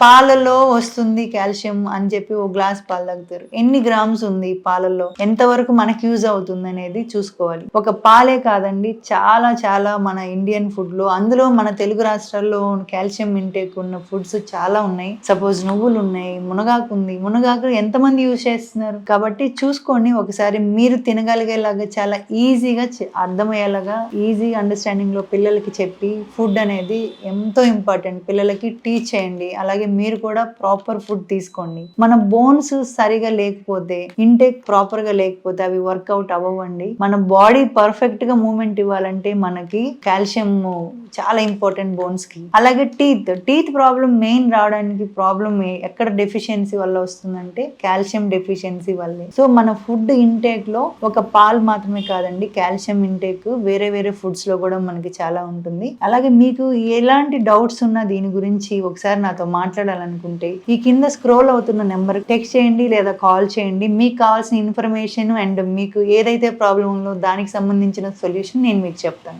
పాలలో వస్తుంది కాల్షియం అని చెప్పి ఓ గ్లాస్ పాలు తాగుతారు. ఎన్ని గ్రామ్స్ ఉంది పాలల్లో? ఎంతవరకు మనకి యూజ్ అవుతుంది అనేది చూసుకోవాలి. ఒక పాలే కాదండి చాలా చాలా మన ఇండియన్ ఫుడ్లో అందులో మన తెలుగు రాష్ట్రాల్లో కాల్షియం ఇంటేక్ ఉన్న ఫుడ్స్ చాలా ఉన్నాయి. సపోజ్ నువ్వులు ఉన్నాయి మునగాకు ఉంది. మునగాకు ఎంతమంది యూజ్ చేస్తున్నారు? కాబట్టి చూసుకోండి ఒకసారి మీరు తినగలిగేలాగా చాలా ఈజీగా అర్థమయ్యేలాగా ఈజీ అండర్స్టాండింగ్లో పిల్లలకి చెప్పి ఫుడ్ అనేది ఎంతో ఇంపార్టెంట్ పిల్లలకి టీచ్ చేయండి. అలాగే మీరు కూడా ప్రాపర్ ఫుడ్ తీసుకోండి. మన బోన్స్ సరిగా లేకపోతే ఇంటేక్ ప్రాపర్గా లేకపోతే అవి వర్కౌట్ అవ్వండి మన బాడీ పర్ఫెక్ట్గా మూమెంట్ ఇవ్వాలంటే మనకి కాల్షియం చాలా ఇంపార్టెంట్ బోన్స్కి. అలాగే టీత్ టీత్ ప్రాబ్లం మెయిన్ రావడానికి ప్రాబ్లం ఎక్కడ డెఫిషియన్సీ వల్ల వస్తుందంటే కాల్షియం డెఫిషియన్సీ వల్లే. సో మన ఫుడ్ ఇంటేక్లో ఒక పాలు మాత్రమే కాదండి కాల్షియం ఇంటేక్ వేరే వేరే ఫుడ్స్లో కూడా మనకి చాలా ఉంటుంది. అలాగే మీకు ఎలాంటి డౌట్స్ ఉన్నా దీని గురించి ఒకసారి నాతో మాట్లాడాలనుకుంటే ఈ కింద స్క్రోల్ అవుతున్న నెంబర్ టెక్స్ట్ చేయండి లేదా కాల్ చేయండి. మీకు కావాల్సిన ఇన్ఫర్మేషన్ అండ్ మీకు ఏదైతే ప్రాబ్లం ఉందో దానికి సంబంధించిన సొల్యూషన్ నేను మీకు చెప్తాను.